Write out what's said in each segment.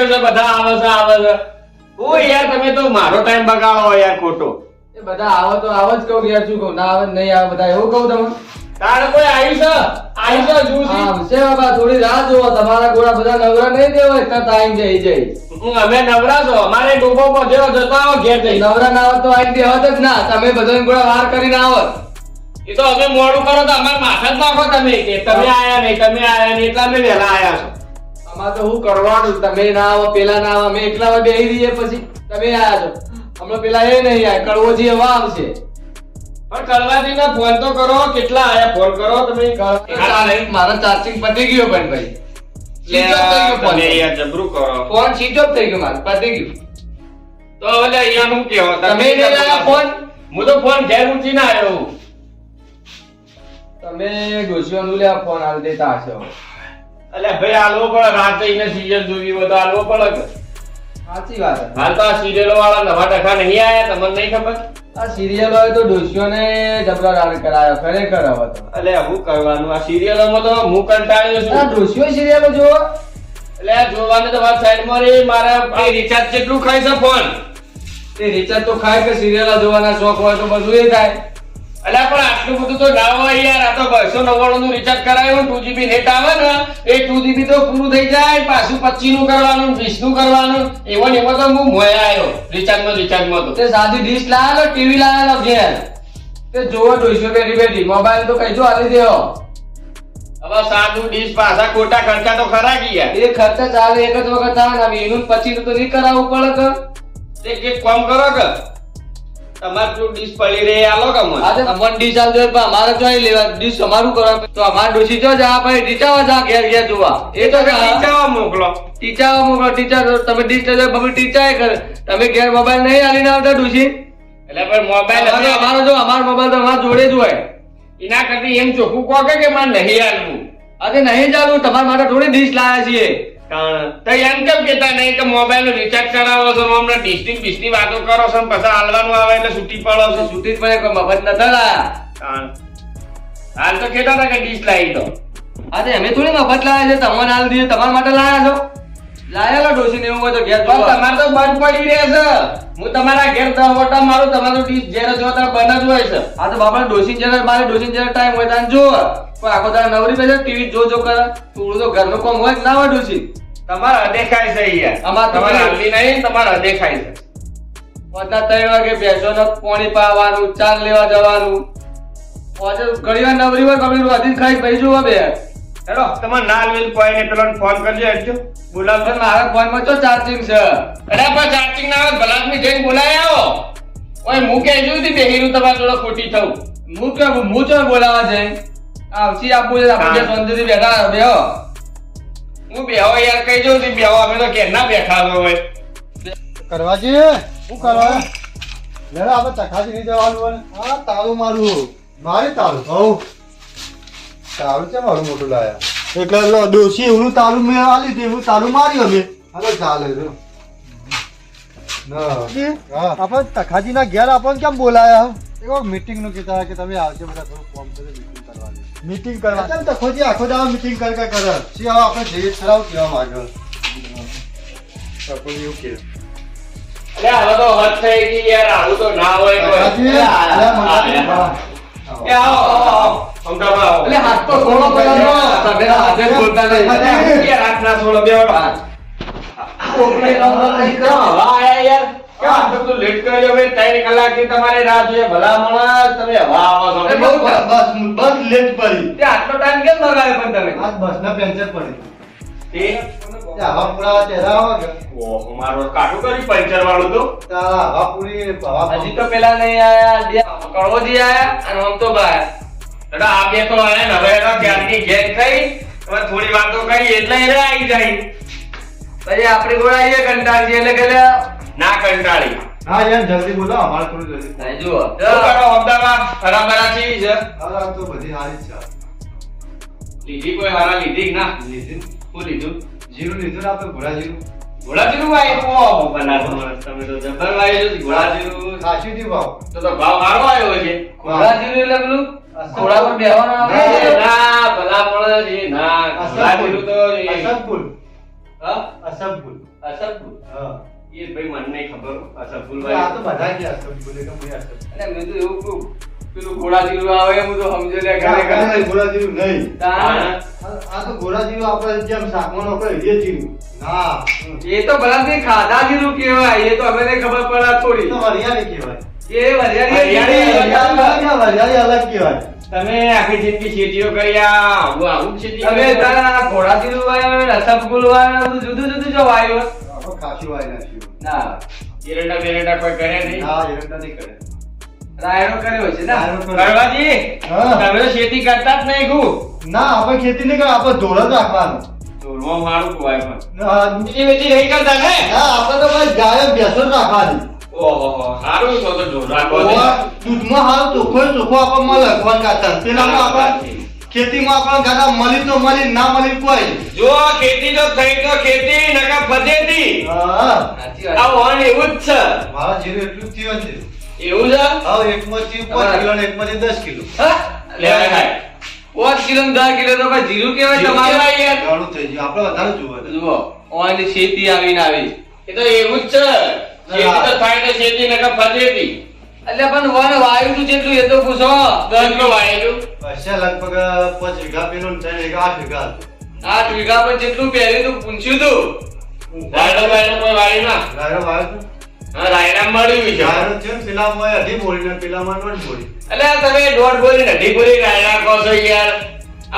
રાખ્યો છે બધા આવે છે આવે છે. ઓ યાર તમે તો મારો ટાઈમ બગાડો યાર ખોટો. એ બધા આવો તો આવો જ કહું યાર શું કહું? ના આવે નહીં આવે બધા એવું કહું તમે તારે કોઈ આવ્યું છે આવ્યું છે જોશી આવશે બાબા થોડી રાહ જુઓ. તમારા ગોળા બધા નવરા નહીં દેવો એટલા ટાઈમ જઈ જઈ. હું અમે નવરા છો. અમારે ડૂબો પહોંચ્યો જતો આવો ઘેર જઈ. નવરા ના આવત તો આવી દેવત જ ના. તમે બધા ગોળા વાર કરીને આવત એ તો અમે મોડું કરો તો અમારે માથા જ નાખો તમે કે તમે આયા નહીં તમે આયા નહીં એટલે અમે વહેલા આયા છો. આમાં તો હું કરવાનું તમે ના આવો પેલા ના આવો અમે એકલા બેહી રહીએ પછી. તમે આયા છો. હમણાં પેલા એ નહીં આયા કડવોજી એવા આવશે. પણ કલવાજી ના ફોન તો કરો કેટલા આયા ફોન કરો તમે મારા ચાર્જિંગ પતી ગયો પણ ભાઈ. તમે યાર જબરું કરો. ફોન સ્વિચ ઓફ થઈ ગયો મારો પતી ગયું. તો હવે અહીંયા નું કેવો? તમે ફોન હું તો ફોન ઘેર મૂકીને આવ્યો. તમે ડોશીઓનું લે ફોન હાલ દેતા હશો. અલ્યા ભાઈ આલવો પડે રાતે એને સિરિયલ જોવી હોય તો આલવો પડે. સાચી વાત છે. હાલ તો આ સિરિયલો વાળા નવા ટકા નહીં આયા તમને નહીં ખબર? આ સિરિયલ હોય તો ડોસીઓને જબરા રાડ કરાયો ખરેખર હવે તો. અલ્યા હું કરવાનું? આ સિરિયલોમાં તો હું કંટાળ્યો આ ડોસીઓ સિરિયલો જોવો એટલે આ જોવાની તો વાત સાઈડમાં રહી મારા રિચાર્જ કેટલું ખાય છે ફોન એ રિચાર્જ તો ખાય કે સિરિયલો જોવાના શોખ હોય તો બધું એ થાય. અલ્યા પણ આટલું બધું તો ના હોય યાર. આ તો બસો નવ્વાણું નું રિચાર્જ કરાયું ટુ જીબી નેટ આવે ને એ ટુ જીબી તો પૂરું થઈ જાય. પાછું પચીસનું કરવાનું વીસનું કરવાનું. એવો ને એવો તો હું મોયા આવ્યો રિચાર્જમાં રિચાર્જમાં તો. તે સાદી ડીશ લાવેલો ટીવી લાવેલો ઘેર. તે જોવો જોઈશો બેઠી બેઠી મોબાઈલ તો કઈ જો આલી દેવો. હવે સાદું ડીશ પાછા ખોટા ખર્ચા તો ખરા ગયા એ ખર્ચા ચાલે એક જ વખત આવે ને એનું પછી તો નહીં કરાવવું પડે કે કામ કરો કે. તમારે તું ડીશ પડી રહી આલો કે મને આજે અમન ડીશ આલ દે પણ અમારે જો અહીં લેવા ડીશ અમારું કરવા તો અમાર ડોશી જો જા ભાઈ ટીચાવા જા ઘેર ઘેર જોવા. એ તો ટીચાવા મોકલો. ટીચાવા મોકલો ટીચર તમે ડીશ લેજો બબે ટીચાએ કરે. તમે ઘેર મોબાઈલ નહીં આલીને આવતા ડોશી? એટલે પણ મોબાઈલ અમારો અમારો જો અમારો મોબાઈલ તો અમારા જોડે જ હોય. એના કરતી એમ ચોખ્ખું કહો કે મારે નહીં આલવું? અરે નહીં ચાલવું તમારા માટે થોડી ડીશ લાયા છીએ. તો એમ કેમ કેતા નહીં કે મોબાઈલનું રિચાર્જ કરાવો છો? હમણાં ડિસ્ટ્રિક્ટ બિસ્ટ્રી વાતો કરો છો પછી હાલવાનું આવે એટલે છૂટી પડો છો? છૂટી પડે કોઈ મફત ન લાયા. હાલ તો કેતા હતા કે ડીશ લાવી દો આજે અમે થોડી મફત લાવ્યા છે તમને હાલ દીધું તમારા માટે લાયા છો? લાયેલા ડોસી ને એવું હોય તો ઘેર પણ તમારે તો બંધ પડી રહે છે. હું તમારા ઘેર દસ વટા મારું તમારું ડીશ જ્યારે જો ત્યારે બંધ જ હોય છે. આ તો બાપા ડોસી જરા મારે ડોસી જરા ટાઈમ હોય ત્યાં જો આખો તારા નવરી પછી ટીવી જો જો કરે. થોડું તો ઘરનું કામ હોય જ ના હોય ડોસી તમારે અદેખાય છે અમાર તમારે હાલવી નહીં તમારા અદેખાય છે. બધા ત્રણ વાગે બેસો ને પાણી પાવાનું ચા લેવા જવાનું. આજે ઘણી વાર નવરી હોય કમી રોધી ખાઈ ભાઈ જોવા બે. હેલો તમારે ના હાલવેલ કોઈ ને પેલો ફોન કરજો હેડજો બોલાવજો. મારા ફોનમાં તો ચાર્જિંગ છે? અરે પણ ચાર્જિંગ ના આવે ભલાદમી જઈને બોલાવી આવો. ઓય હું કે જોઈ બેહીરું તમારા જોડે ખોટી થવું હું કે હું ચો બોલાવા જઈ? આવશી આપું છે આપણે હા. બેઠા બેહો. હું બેહો યાર કઈ જોઉં છું બેહો અમે તો કેરના બેઠા છો હોય કરવાજી શું કરવા? લેવા આપણે ચખાજી નહીં જવાનું હા તારું મારું. મારે તારું હવ તારું છે મારું મોટું લાયા? એટલે ડોશી એવું તાળું મેં આલી હતી એવું તારું માર્યું અમે. હવે ચાલે જો આપણે તખાજી ના ઘેર આપણને કેમ બોલાયા એક મીટિંગનું કહેતા કે તમે આવજો બધા થોડું ફોર્મ છે મીટિંગ કરવા. ચાલ તો ખોજી આખો દાવ મીટિંગ કર કર કર. સી હવે આપણે જઈએ ખરાબ કેવા માંગો તખોજી યુ કે. અરે હવે તો હદ થઈ ગઈ યાર આવું તો ના હોય કોઈ. એ આવો આવો અમદાવાદ આવો. એટલે હાથ તો થોડો પેલા તમે હાથે બોલતા નહીં. યાર હાથ ના છોડો બે વાર ન ન નહીં કરો હવે આયા યાર. કેમ લેટ કર્યો કલાકથી તમારે રાહ જોઈએ. ભલા માણસ તમે હવે આવો છો. બસ બસ બસ લેટ પડી. તે આટલો ટાઈમ કેમ લગાવ્યો પણ તમે? આજ બસ ના પેન્ચર પડી. તે? તે હવા પુરાવા ચહેરા આવા ઓહો મારો કાઢું કરી પંચર વાળું તો? હવા પૂરી હવા હજી તો પેલા નહીં આયા બે આયા અને આમ તો બા દાદા આ બે તો આયા ને હવે એનો ક્યારની ઘેર થઈ હવે થોડી વાતો કરી એટલે એ આવી જાય. પછી આપણી ગોળા આવીએ કંટાળી એટલે કે ના કંટાળી હા યાર જલ્દી બોલો અમારે થોડું જલ્દી થાય જુઓ. તો કરો અમદાવાદ? હરાબરા ચીવી છે? હા તો બધી હારી છે. લીધી કોઈ હારા લીધી કે ના? લીધી. શું લીધું? જીરું લીધું ને આપણે જીરું. તમે તો જબર ઘોડાજીનું ખાસી દી ભાવ. તો તો ભાવ સારો આવ્યો છે. ઘોડા જેવું એટલે પેલું? ઘોડા પર બેહવાનું આવે ના ભલા એ ના તો અસબપુલ હા? અસબપુલ અસફુલ હા. એ ભાઈ મને નહીં ખબર અસફુલ આ તો બધા છે બોલે કે મને આ અને મેં તો એવું કહું, પેલું ઘોડા જીરું આવે હું તો સમજો લે ઘરે ઘરે. ઘોડા જીરું નહીં. આ આ તો ઘોડા જીરું આપણે જેમ શાકમાં નોખે એ જીરું ના. એ તો ભલાથી ખાધા જીરું કહેવાય એ તો અમે ખબર પડે થોડી. તો હરિયાળી કહેવાય. એ અલગ કહેવાય. તમે આખી જિંદગી શેતીઓ કર્યા આવું આવું શેતી તમે? તારા ઘોડા વાયો રસગુલ વાયો જુદું જુદું જો વાયો આપણે વાય નાખ્યું. ના એરંડા બેરંડા કોઈ કરે નહીં. ના એરંડા નહીં કરે. રાયરો કર્યો છે ના. કરવાજી હા. તમે ખેતી કરતા જ નહીં ગુ ના આપણે ખેતી નહીં કરો આપણે ઢોર જ રાખવાનું. ઢોરમાં મારું કુવાય પણ. બીજી બીજી નહીં કરતા ને? આપણે તો ભાઈ ગાય ભેંસો જ રાખવાની. ઓહો સારું તો તો ઢોર રાખો છો. દૂધમાં હાલ ચોખ્ખો ચોખ્ખો આપણે લખવાનું કોણ કાતર આપણે ખેતીમાં આપણે ગાડા મળી તો મળી ના મળી કોઈ. જો ખેતી તો થઈ તો ખેતી નકા ફજેતી હા. આ વાત એવું જ છે. મારા જીરું એટલું જ થયું છે એવું છે? હવે એકમાંથી પાંચ કિલો ને એકમાંથી દસ કિલો. હા? લેવાય ખાય. પાંચ કિલો ને દસ કિલો તો જીરું કેવાય તમારે? યાર. ઘણું થઈ ગયું. આપણે વધારે જોવે. જુઓ ઓની શેતી આવીને આવી. એ તો એવું જ છે. ખેતી તો થાય તો ખેતી નકા ફજેતી એટલે પણ વન વાયુ નું જેટલું એ તો પૂછો. દસનું વાયુ અચ્છા લગભગ પાંચ વીઘા પેલું ને ત્રણ વીઘા આઠ વીઘા. આઠ વીઘા પર જેટલું પહેર્યું તું પૂછ્યું તું? રાયડો બાયડો કોઈ વાયુ ના. રાયડો વાયુ હા રાયડા મળ્યું છે. રાયડો છે ને પેલામાં અઢી બોરી ને પેલામાં દોઢ બોરી. એટલે આ તમે દોઢ બોરી ને અઢી બોરી રાયડા કહો છો યાર.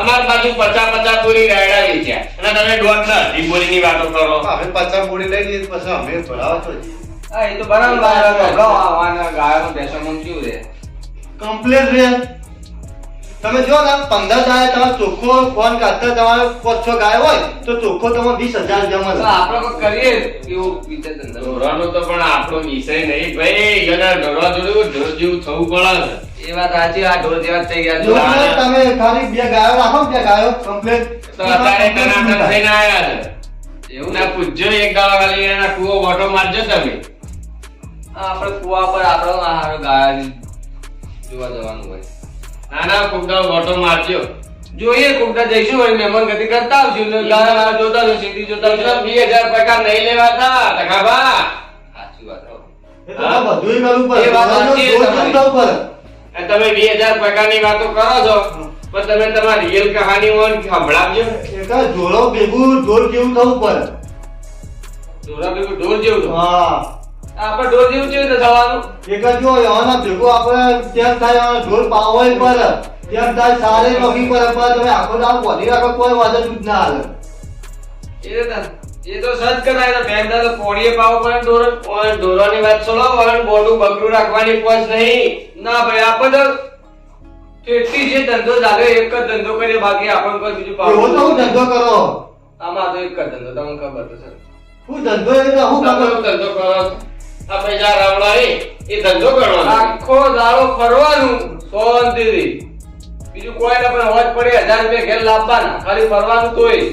અમાર બાજુ પચાસ પચાસ બોરી રાયડા વેચ્યા. અને તમે દોઢ ને અઢી બોરી ની વાતો કરો. હવે પચાસ બોરી લઈ લઈએ પછી અમે ભરાવા તો. હા એ તો બરાબર આવવાના ગાયો બેસો મૂક્યું રે કમ્પ્લેટ રે તમે જો ને પંદર દાડે તમે ચોખ્ખો ફોન કરતા તમારે પાંચ છ ગાય હોય તો ચોખ્ખો તમે વીસ હજાર જમા આપણે કોઈ કરીએ એવું વિચાર ધંધો તો પણ આપણો વિષય નહીં ભાઈ. એના ઢોરવા જોડે ઢોર જેવું થવું પડે એ વાત સાચી આ ઢોર જેવા થઈ ગયા તમે ખાલી બે ગાયો રાખો બે ગાયો કમ્પ્લેટ તો અત્યારે ટનાટન થઈને આવ્યા છે. એવું? ના પૂછજો એક દાડો ખાલી એના કુવો વોટો મારજો તમે. આપણે કુવા પર આપણો આ હારો ગાય જોવા જવાનું હોય. ના ના કોક ઓટો મારજો. જોઈએ કોકડા જઈશું હોય મહેમાન ગતિ કરતા આવશું. ને ગાય વાળા જોતા આવશું સીધી જોતા આવશું વીસ હજાર પગાર નહીં લેવાતા ટકાભા. સાચી વાત હો. એ તો બધુંય કરવું પડે. એ વાત સાચી છે રોજ તમારી. કરવું તમે બે હજાર પગારની વાતો કરો છો પણ તમે તમારી રિયલ કહાની હોય ને સંભળાવજો. એકા જોડો ભેગું ઢોર કેવું થવું પડે. ઢોરા ભેગું ઢોર જેવું. હા. આપણે ઢોર જેવું કેવી રીતે થવાનું એક જ જો એવાના ભેગો આપણે ત્યાં થાય ઢોર પાવોય પર ત્યાં થાય સારે નોખી પર પર તમે આખો દાવ બોલી રાખો કોઈ વાંધો જ ના હાલે એ તો એ તો સજ કરાય તો બેન તો પોણીએ પાવો પણ ને ઢોર ઓય ઢોરાની વાત છોડો પણ બોડું બકરું રાખવાની પોચ નહીં. ના ભાઈ આપણે તો કેટલી જે ધંધો ચાલે એક જ ધંધો કરીએ બાકી આપણને કોઈ બીજું એવો તો હું ધંધો કરો? આમાં તો એક જ ધંધો તમને ખબર તો સર હું ધંધો એ તો હું ધંધો કરો આ પૈસા રાવડા એ એ ધંધો કરવાનો આખો દાડો ફરવાનું શાંતિથી. બીજું કોઈ ના પણ હોજ પડે હજાર રૂપિયા ઘેર લાવવાના. ખાલી ફરવાનું તોય.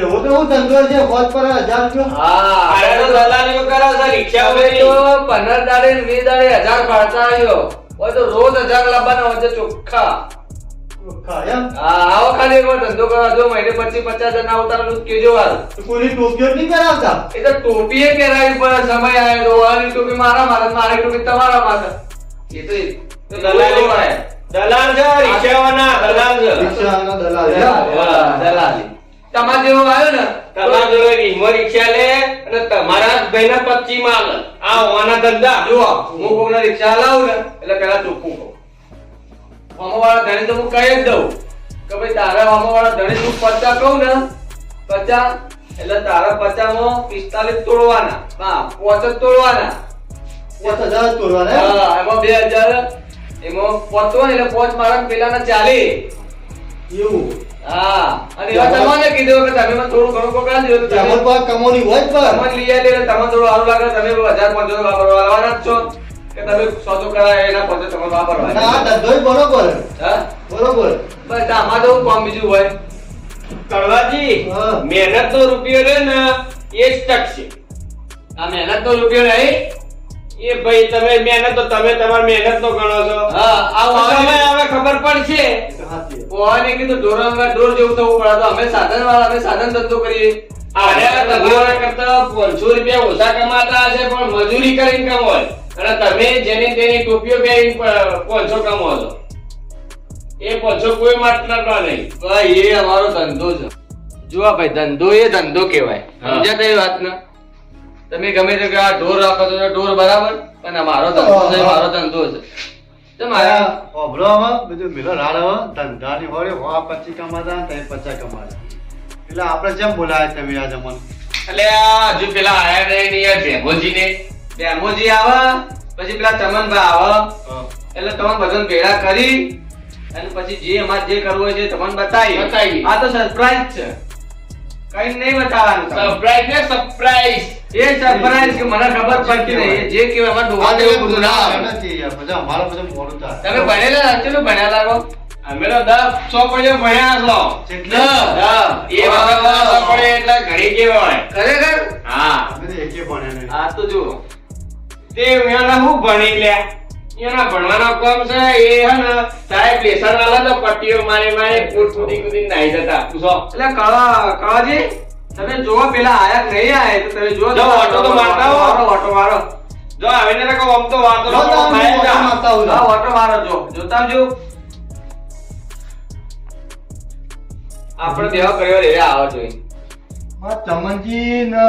એવો તો હું ધંધો છે હોજ પર હજાર રૂપિયા. હા. અરે તો દલાલીઓ કરો છો રિક્ષા હવે તો પંદર દાડે વીસ દાડે હજાર પાડતા આવ્યો હોય તો રોજ હજાર લાવવાના હોય ચોખ્ખા. આવો ખાલી એક ધંધો કરવા જો મહિને પચીસ પચાસ જણા આવતા કેજો વાર કોઈની ટોપીઓ નહીં પહેરાવતા? એ તો ટોપીએ પહેરાવી પડે સમય આવે તો વાળી ટોપી મારા માથે મારી ટોપી તમારા માથે. એ તો દલાલી હોય. દલાલ છે રિક્ષાવાળા દલાલ છે. રિક્ષાના દલાલ હા, દલાલી તમારે જેવો આવ્યો ને? તમારા જોડે વીમો રિક્ષા લે અને તમારા ભાઈના પચ્ચી માલ. આ હોવાના ધંધા. જો હું કોકના રિક્ષા લાવું ને એટલે પેલા ચોખ્ખું કહું. વાળા ધણી તો હું કહી જ દઉં કે ભાઈ તારા વાળા ધણી તું પચાસ કહું ને પચાસ? એટલે તારા પચામાં પિસ્તાલીસ તોડવાના. હા પોચ જ તોડવાના. પોચ હજાર તોડવાના હા એમાં બે હજાર એમાં પોચ હોય એટલે પોચ મારા પેલાના ચાલી એવું? હા અને એવા તમને કીધું કે તમે મને થોડું ઘણું કોક આલી દો તો તમે કમોની હોય પર તમને લઈ આલી તમને થોડું સારું લાગે તમે હજાર પાંચસો વાપરવા આવવાના જ છો. કે તમે સોદો કરાય એના પૈસા તમે ના આ વાપરવા ધંધો બરોબર. હા? બરોબર. બસ આમાં તો કોમ બીજું હોય. કડવાજી મહેનત નો રૂપિયો રે ને એ જ ટકશે. આ મહેનત નો રૂપિયો નહીં એ ભાઈ તમે મહેનત તો તમે તમારી મહેનત નો ગણો છો. હા વાવે હવે ખબર પડશે. સાચી કીધું ઢોર અંગા ઢોર જેવું થવું પડે તો અમે સાધન વાળા અમે સાધન ધંધો કરીએ. તમારા કરતા 500 રૂપિયા ઓછા કમાતા હશે પણ મજૂરી કરીને કમાય. અને તમે જેની તેની ટોપીઓ પહેરી પાંચસો કમાવો છો. એ પાંચસો કોઈ માટલા નહીં. ભાઈ એ અમારો ધંધો છે. જુઓ ભાઈ ધંધો એ ધંધો કહેવાય. સમજ્યા સમજ્યા વાત ના તમે ગમે તે કે આ ઢોર રાખો છો તો ઢોર બરાબર અને મારો ધંધો છે મારો ધંધો છે. તો મારા ઓભરો આમાં બધું મિલો રાડ હવે ધંધાની હોય પછી પચી કમાતા ને તઈ કમાતા. એટલે આપણે જેમ બોલાય તમે આ જમણ એટલે હજુ પેલા આયા નહીં ને યાર ભેગોજીને. ડેમોજી આવે પછી પેલા ચમનભાઈ આવે. એટલે તમે બધાને ભેળા કરી અને પછી જે અમારે જે કરવું હોય છે તમને બતાવી. બતાવી. આ તો સરપ્રાઈઝ છે. કઈ નહીં બતાવવાનું. સરપ્રાઈઝ ને સરપ્રાઈઝ એ સરપ્રાઈઝ કે મને ખબર પડતી નહીં. જે કે અમાર ડોહા દેવું બધું ના આવે. નથી યાર. બધા અમારે બધું મોડું થાય તમે ભણેલા કેટલું ભણ્યા લાગો? અમે તો દસ સો ભણ્યા છો એ વખત પડે એટલે ઘણી કહેવાય ખરેખર? હા. અમે તો એકે ભણ્યા નહીં. આ તો જુઓ. તે એના હું ભણી લે? એના ભણવાનો કામ છે? એ હે ને સાહેબ લેસન વાળા તો પટ્ટીઓ મારી મારી ફૂટ કૂદી કૂદી નાઈ જતા. પૂછો. એટલે કળા કળાજી તમે જો પેલા આયા નહીં આયા તો તમે જુઓ જો, ઓટો તો મારતા હો. મારો ઓટો મારો જો આવીને તો કહું આમ તો વાતો જો થાય જ ઓટો ના. હા ઓટો મારો જો. જોતા જો આપણે દેવા કર્યો રે આવો જોઈએ. ચમનજી ને